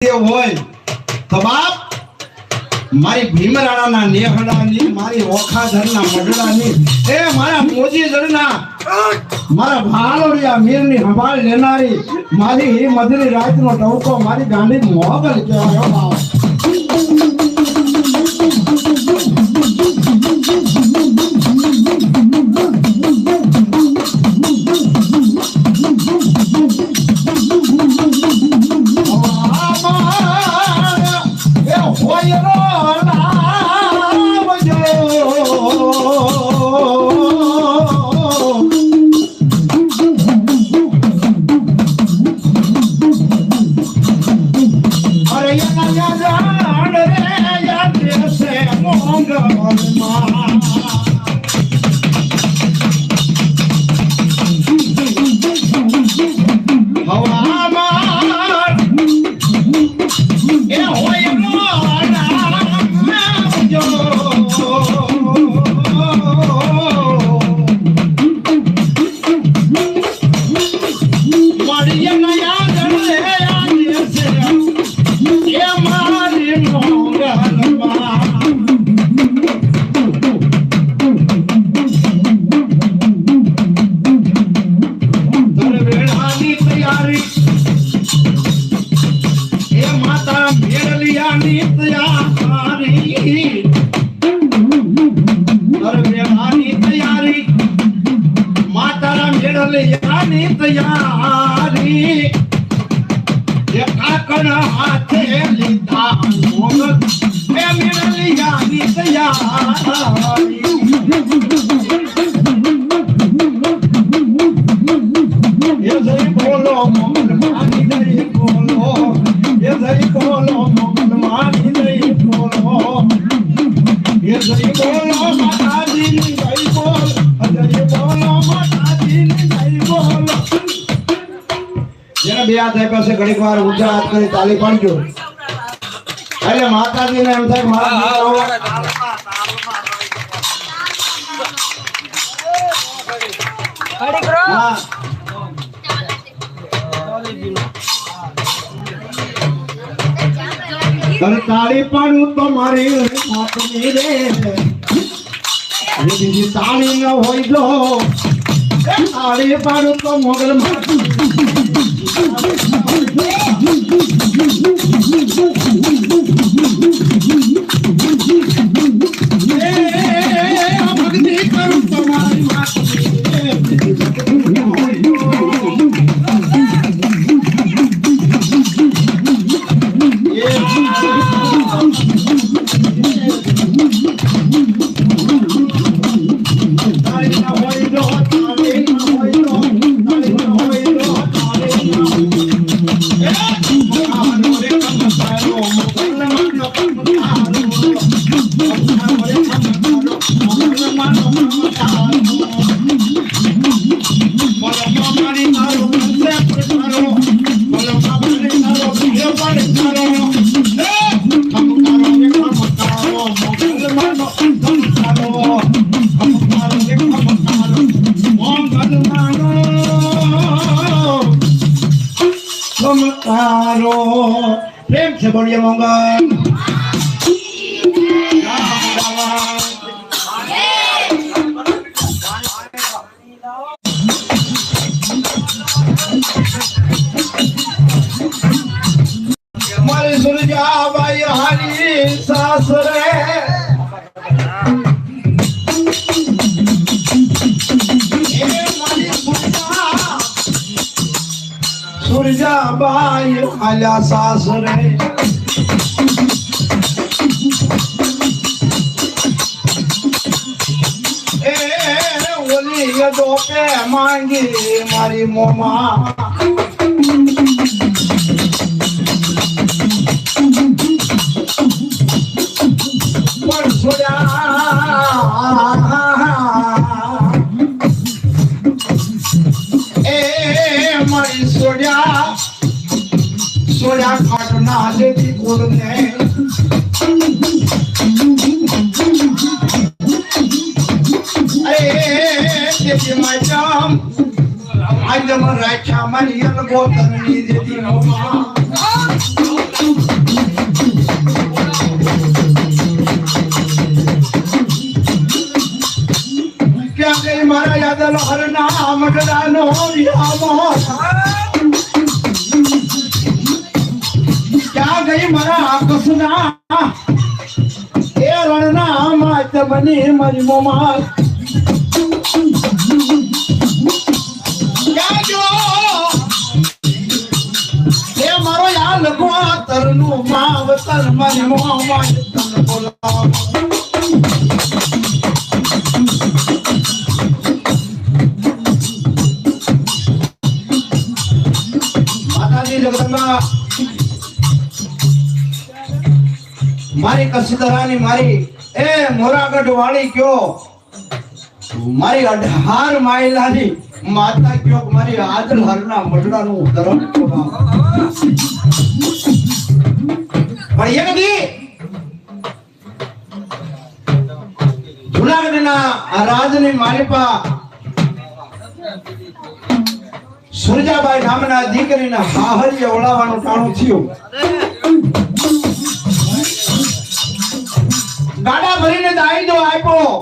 હોય, તો બાપ, મારી ભીમરાણાના નેહડાની, મારી ઓખાધરના મઢડાની એ મારા મોજીગઢના મારા ભાલોડિયા મીરની સંભાળ લેનારી, મારી હી મધુરી રાતનો ટવકો મારી ગાંડી મોગલ કહેવાય બાપ. એ હોય માતાના તૈયારી. એ હાથે લીધા એ મેળલિયાની તૈયારી. બોલો મોગલ બોલો. એ બોલો મોગલ બોલો. એ જેને બે હાથ આપ્યા છે ઘડીક વાર ઊંચા હાથ કરી તાલી પાડજો. એટલે માતાજીને એમ થાય કે મારા તાળી પાડું તો મારી હાથની રે. બીજી તાળી ન હોય જો તાળી પાડું તો મોગલ ભક્તિ છે બોલીએ મંગલ મારી સુરજાબાઈ હારી સાસરે સુરજાબાઈ આલ્યા સાસરે એ ઓલી યદો પે માંગી મારી મોમાં આજમ રાખ્યા મને અલગો તરની દેતી ક્યાં કઈ મારા યાદલ હર નામ ગડાનો વ્યામો આકસના એ રણના માત બની મારી મોમા મારો યા લગો તરનું માવતર મારી મોમા બોલાવો. મારી કસીદરાની મારી, એ મોરાગઢ વાળી કયો? મારી અઢાર માયલાની માતા કયો? મારી આદલ હરના મઢડાનું ધરમ પણ એક દી જુનાગઢના રાજની માલિપા સુરજાબાઈ નામના દીકરીના હાહરીએ ઓળાવાનું ટાણું થયું. ગાડા ભરીને દાઈદો આપ્યો